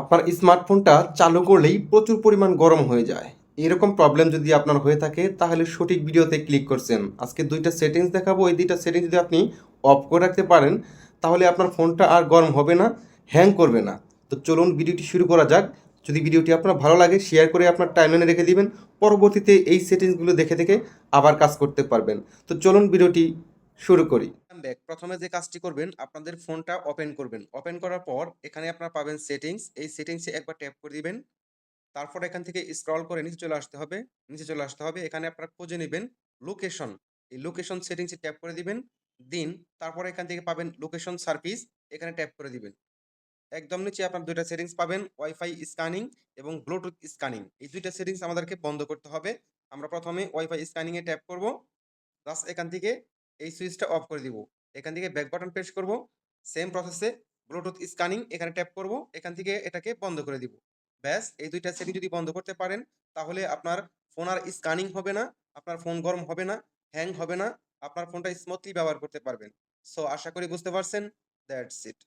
আপনার স্মার্টফোনটা চালু করলেই প্রচুর পরিমাণ গরম হয়ে যায়। এরকম প্রবলেম যদি আপনার হয়ে থাকে, তাহলে সঠিক ভিডিওতে ক্লিক করছেন। আজকে দুইটা সেটিংস দেখাবো। এই দুইটা সেটিংস যদি আপনি অফ করে রাখতে পারেন, তাহলে আপনার ফোনটা আর গরম হবে না হ্যাং করবে না। তো চলুন ভিডিওটি শুরু করা যাক। যদি ভিডিওটি আপনার ভালো লাগে শেয়ার করে আপনার টাইমলাইনে রেখে দিবেন। পরবর্তীতে এই সেটিংসগুলো দেখে দেখে আবার কাজ করতে পারবেন। তো চলুন ভিডিওটি শুরু করি। ব্যাক প্রথমে যে কাজটি করবেন, আপনাদের ফোনটা ওপেন করবেন। ওপেন করার পর এখানে আপনারা পাবেন সেটিংস এই সেটিংসে একবার ট্যাপ করে দিবেন। তারপর এখান থেকে স্ক্রল করে নিচে চলে আসতে হবে। নিচে চলে আসতে হবে। এখানে আপনারা খুঁজে নেবেন লোকেশন এই লোকেশন সেটিংসে ট্যাপ করে দিবেন। দিন, তারপর এখান থেকে পাবেন লোকেশন সার্ভিস এখানে ট্যাপ করে দিবেন। একদম নিচে আপনার দুইটা সেটিংস পাবেন ওয়াইফাই স্ক্যানিং এবং ব্লুটুথ স্ক্যানিং এই দুইটা সেটিংস আমাদেরকে বন্ধ করতে হবে। আমরা প্রথমে ওয়াইফাই স্ক্যানিং এ ট্যাপ করব। প্লাস এখান থেকে এই সুইচটা অফ করে দিব। এখান থেকে ব্যাক বাটন প্রেস করব সেম প্রসেসে ব্লুটুথ স্ক্যানিং এখানে ট্যাপ করব, এখান থেকে এটাকে বন্ধ করে দিব। ব্যাস, এই দুইটা সেটিং যদি বন্ধ করতে পারেন, তাহলে আপনার ফোন আর স্ক্যানিং হবে না, আপনার ফোন গরম হবে না হ্যাং হবে না, আপনার ফোনটা স্মুথলি ব্যবহার করতে পারবেন। সো আশা করি বুঝতে পারছেন দ্যাটস ইট